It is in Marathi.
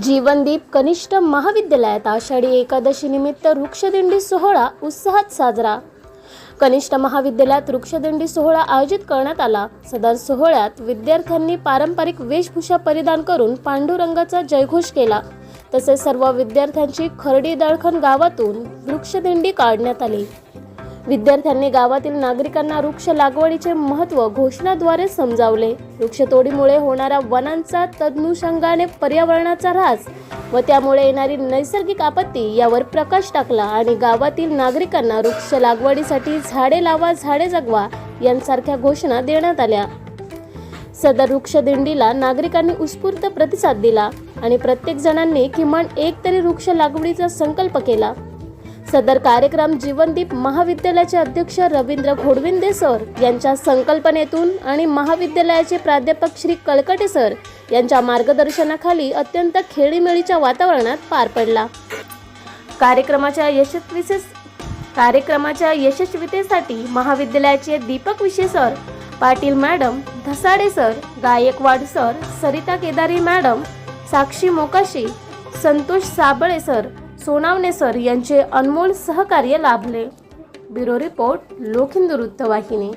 जीवनदीप कनिष्ठ महाविद्यालयात आषाढी एकादशी निमित्त वृक्षदिंडी सोहळा उत्साहात साजरा. कनिष्ठ महाविद्यालयात वृक्षदिंडी सोहळा आयोजित करण्यात आला. सदर सोहळ्यात विद्यार्थ्यांनी पारंपरिक वेशभूषा परिधान करून पांडुरंगाचा जयघोष केला. तसेच सर्व विद्यार्थ्यांची खर्डी दळखण गावातून वृक्षदिंडी काढण्यात आली. विद्यार्थ्यांनी गावातील नागरिकांना वृक्ष लागवडीचे महत्त्व घोषणाद्वारे समजावले. वृक्षतोडीमुळे होणाऱ्या वनांचा तदनुषंगाने पर्यावरणाचा ऱ्हास व त्यामुळे येणारी नैसर्गिक आपत्ती यावर प्रकाश टाकला आणि गावातील नागरिकांना वृक्ष लागवडीसाठी झाडे लावा झाडे जगवा यांसारख्या घोषणा देण्यात आल्या. सदर वृक्ष दिंडीला नागरिकांनी उत्स्फूर्त प्रतिसाद दिला आणि प्रत्येक जणांनी किमान एक तरी वृक्ष लागवडीचा संकल्प केला. सदर कार्यक्रम जीवनदीप महाविद्यालयाचे अध्यक्ष रवींद्र घोडविंदे सर यांच्या संकल्पनेतून आणि महाविद्यालयाचे प्राध्यापक श्री कळकटे सर यांच्या मार्गदर्शनाखाली अत्यंत खेळीमेळीच्या वातावरणात पार पडला. कार्यक्रमाच्या यशस्वीसेस कार्यक्रमाच्या यशस्वीतेसाठी महाविद्यालयाचे Deepak Vishe sir Patil madam Dhasade sir Gaikwad sir Sarita Kedari madam Sakshi Mokashi Santosh Sable sir Sonawane sir यांचे अनमोल सहकार्य लाभले. ब्युरो रिपोर्ट लोखिंदू वृत्तवाहिनी